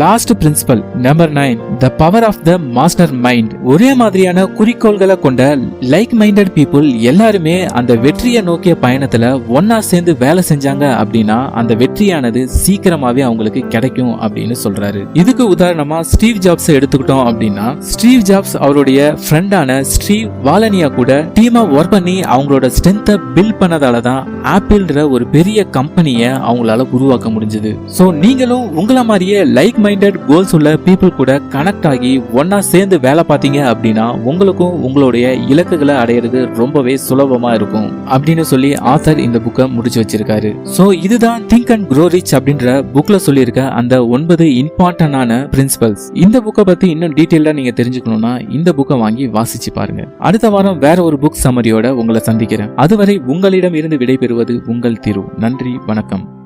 Last principle number nine the power of the master mind ஒரே மாதிரியான குறிக்கோள்களை கொண்ட லைக் மைண்டட் பீப்புள் எல்லாருமே அந்த வெற்றியை நோக்கிய பயணத்துல ஒன்னா சேர்ந்து வேலை செஞ்சாங்க அப்படின்னா அந்த வெற்றியானது சீக்கிரமாவே அவங்களுக்கு கிடைக்கும் அப்படின்னு சொல்றாரு. இதுக்கு உதாரணமா ஸ்டீவ் ஜாப்ஸ் எடுத்துக்கிட்டோம் அப்படின்னா ஸ்டீவ் ஜாப்ஸ் அவருடைய ஃப்ரெண்டான ஸ்டீவ் வாலனியா கூட டீமா ஒர்க் பண்ணி அவங்களோட ஸ்ட்ரென்த்தை பில்ட் பண்ணதால தான் ஆப்பிள்ன்ற ஒரு பெரிய கம்பெனியை அவங்களால உருவாக்க முடிஞ்சது. ஸோ நீங்களும் உங்களை மாதிரியே லைக் மைண்டட் கோல்ஸ் உள்ள பீப்புள் கூட கனெக்ட் ஆகி ஒன்னா சேர்ந்து வேலை பார்த்தீங்க அப்படின்னா உங்களுக்கும் உங்களுடைய இலக்குகளை அடையிறது ரொம்பவே சுலபமா இருக்கும் அப்படின்னு சொல்லி ஆத்தர் இந்த புக்கை முடிச்சு வச்சிருக்காரு. ஸோ இதுதான் திங்க் அண்ட் க்ரோ ரிச் அப்படின்ற புக்ல சொல்லியிருக்க அந்த ஒன்பது இம்பார்ட்டன்டான பிரின்சிபல்ஸ் இந்த புக்கை பத்தி இன்னும் டீட்டெயிலா நீங்க தெரிஞ்சுக்கணும்னா இந்த புக்கை வாங்கி வாசிச்சு பாருங்க. அடுத்த வாரம் வேற ஒரு புக் சமரியோட உங்களை சந்திக்கிறேன். அதுவரை உங்களிடம் இருந்து விடைபெறுவது உங்கள் திரு. நன்றி வணக்கம்.